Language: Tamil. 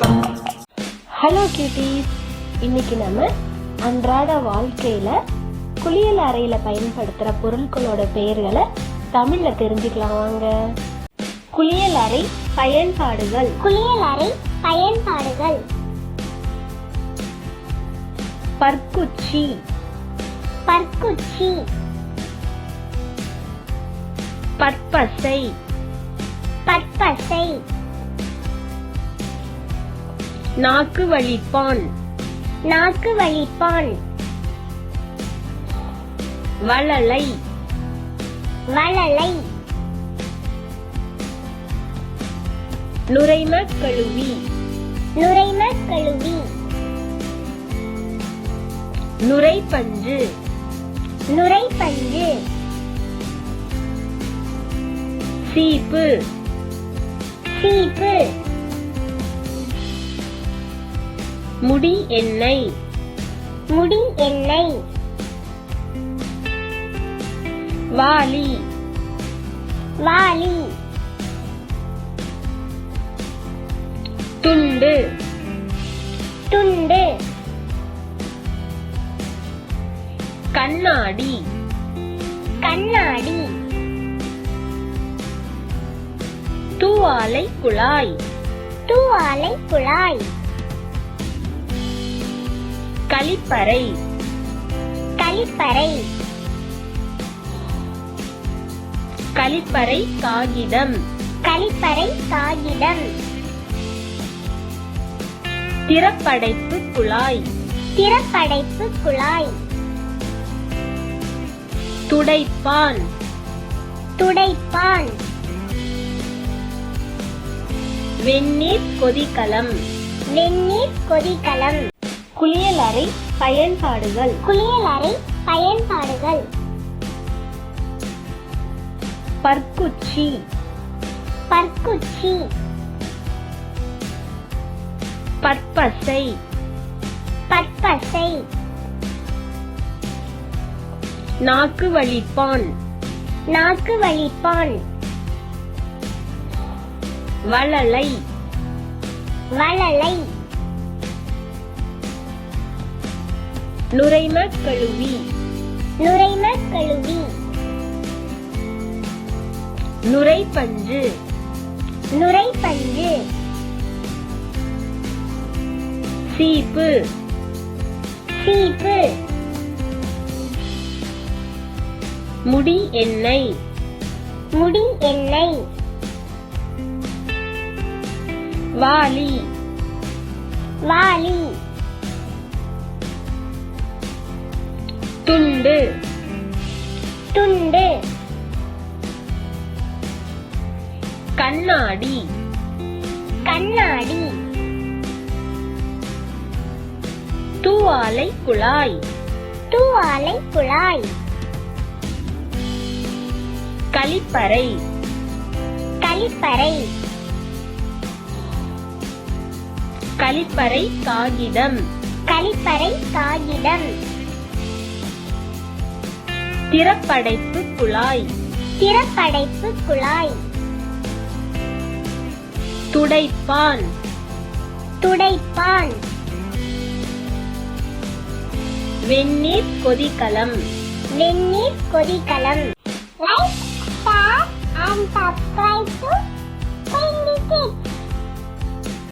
ஹலோ கியூட்டீஸ் இன்னைக்கு நம்ம அன்றாட வாழ்க்கையில குளியல் அறையில பயன்படுத்துற பொருட்களோட பெயர்களை தமிழ்ல தெரிஞ்சுக்கலாம் வாங்க. குளியல் அறை பயன்பாடுகள். குளியலறை பயன்பாடுகள். பற்குச்சி. பற்குச்சி. பற்பசை. பற்பசை. நாக்கு வழிப்பான் நாக்கு வலிப்பான். வளலை. வளலை. நுரைம கழுவி. நுரைம கழுவி. நுரைப்பஞ்சு. நுரைப்பஞ்சு. சீப்பு. சீப்பு. முடி எண்ணெய். முடி எண்ணெய். வாளி. வாளி. துண்டு. துண்டு. கண்ணாடி. கண்ணாடி. தூவாலை குழாய். தூவாலை குழாய். கழிப்பறை. கழிப்பறை. கழிப்பறை காகிதம். கழிப்பறை காகிதம். திறப்படைப்பு குழாய். திறப்படைப்பு குழாய். துடைப்பான். துடைப்பான். வெந்நீர் கொதிக்கலம் வெந்நீர் கொதிக்கலம் குளியலறை பயன்பாடுகள். குளியலறை பயன்பாடுகள். பற்குச்சி. பற்குச்சி. பற்பசை. பற்பசை. நாக்கு வழிப்பான் நாக்கு வலிப்பான். வளலை. வளலை. நுரைம கழுவி. நுரைம கழுவி. நுரைப்பஞ்சு. நுரைப்பஞ்சு. சீப்பு. சீப்பு. முடி எண்ணெய். முடி எண்ணெய். வாளி. வாளி. துண்டு. துண்டு. கண்ணாடி. கண்ணாடி. தூவாலை குழாய். தூவாலை குழாய். கழிப்பறை. கழிப்பறை. கழிப்பறை காகிதம். கழிப்பறை காகிதம். திறப்படைப்பு குழாய். திறப்படைப்பு குழாய். துடைப்பான். துடைப்பான். வெந்நீர் கொதிக்கலம் வெந்நீர் கொதிக்கலம் like share and subscribe to